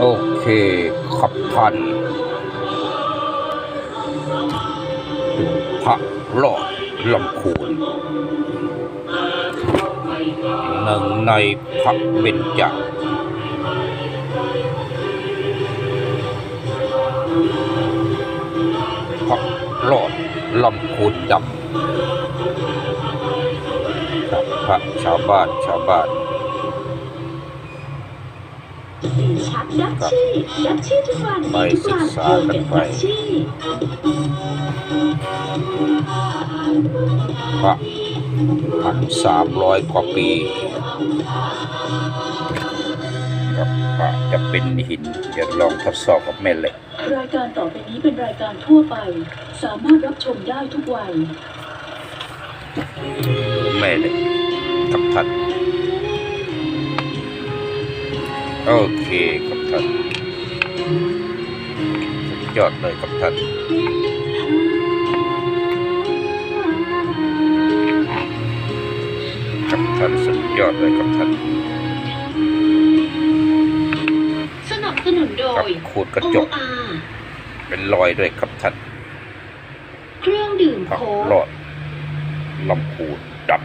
โอเคขับท่านพระรอดลำคูนหนึ่งในพระเบญจพระรอดลำคูนดำครับพระชาวบ้านชาวบ้าน ชักดัชชี่ดัชชี่ทุกวันไปทุกวันศึกษาโดยกันเด็กไปดัชชี่พระพันสามร้อยกว่าปีกับพระจะเป็นหินจะลองทดสอบกับแม่เหล็กรายการต่อไปนี้เป็นรายการทั่วไป สามารถรับชมได้ทุกวัยแม่เหล็กกับท่าน โอเคกับท่านสุดยอดเลยกับท่านกับท่านสุดยอดเลยกับท่านสนับสนุนโดกับยขูดกระจก OR เป็นรอยด้วยกับท่านเครื่องดื่มพระโค้กรอดลำพูนดับ